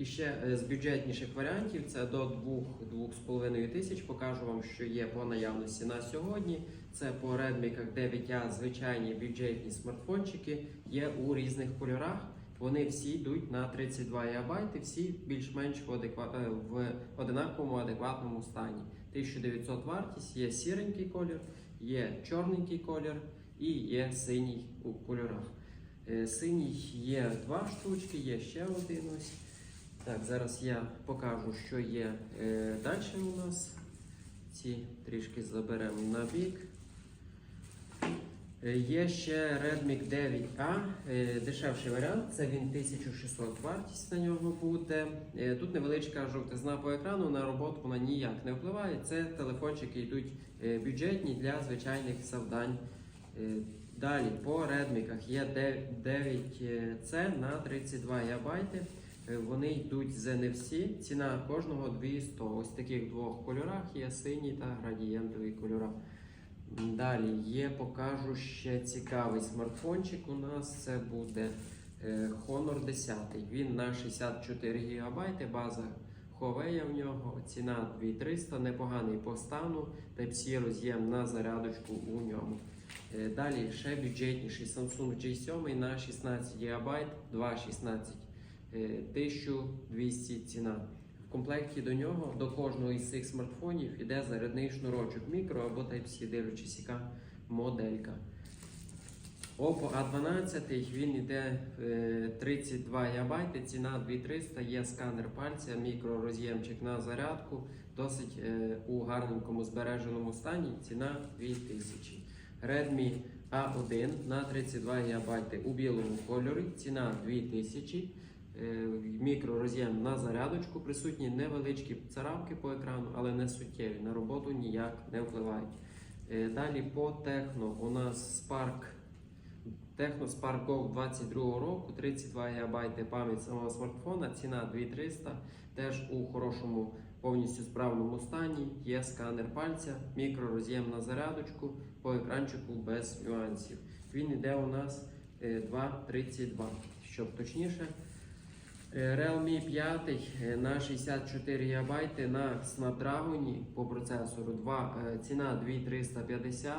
І ще е, з бюджетніших варіантів це до 2-2,5 тисяч. Покажу вам, що є по наявності на сьогодні. Це по Redmi 9A звичайні бюджетні смартфончики, є у різних кольорах. Вони всі йдуть на 32 ГБ, всі більш-менш в, адеква... е, в одинаковому адекватному стані. 1900 вартість, є сіренький колір, є чорненький колір і є синій у кольорах. Е, Синій є два штучки, є ще один ось. Так, зараз я покажу, що є е, далі у нас. Ці трішки заберемо на бік. Е, Є ще Redmi 9A, е, дешевший варіант, це він 1600 вартість на нього буде. Е, Тут невеличка жовтизна по екрану, на роботу вона ніяк не впливає. Це телефончики йдуть бюджетні для звичайних завдань. Далі по Redmi є 9C на 32 ГБ. Е, Вони йдуть з NFC, ціна кожного 200. Ось таких двох кольорах є синій та градієнтовий кольора. Далі є, покажу ще цікавий смартфончик. У нас це буде е, Honor 10. Він на 64 ГБ, база Huawei в нього, ціна 2300, непоганий по стану, Type-C роз'єм на зарядочку у ньому. Е, Далі ще бюджетніший Samsung J7 на 16 ГБ, 2,16 е, 1200 ціна. В комплекті до нього, до кожного із цих смартфонів іде зарядний шнурочок мікро або Type-C, дивлячись, яка моделька. Oppo A12 він йде е, 32 ГБ, ціна 2300, є сканер пальця, мікророз'ємчик на зарядку, досить е, у гарненькому збереженому стані, ціна 2000. Redmi A1 на 32 ГБ у білому кольорі, ціна 2000. Е, Мікророз'єм на зарядочку, присутні невеличкі царапки по екрану, але не суттєві, на роботу ніяк не впливають. Е, Далі по Техно у нас Spark Techno Spark Go 22 року, 32 ГБ пам'ять самого смартфона, ціна 2300, теж у хорошому повністю справному стані. Є сканер пальця, мікророз'єм на зарядочку, по екранчику без нюансів. Він йде у нас е, 2,32, щоб точніше. Е, Realme 5 е, на 64 ГБ на Snapdragon по процесору 2, е, ціна 2350.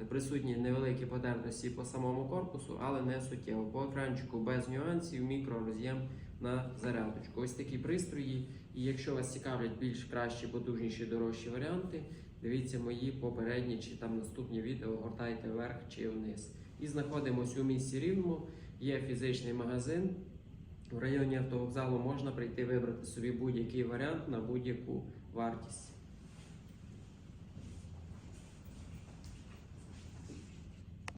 Е, Присутні невеликі потертості по самому корпусу, але не суттєво. По екранчику без нюансів, мікророз'єм на зарядочку. Ось такі пристрої. І якщо вас цікавлять більш кращі, потужніші, дорожчі варіанти, дивіться мої попередні чи там наступні відео, гортайте вверх чи вниз. І знаходимося у місті Рівному. Є фізичний магазин. В районі автовокзалу можна прийти вибрати собі будь-який варіант на будь-яку вартість.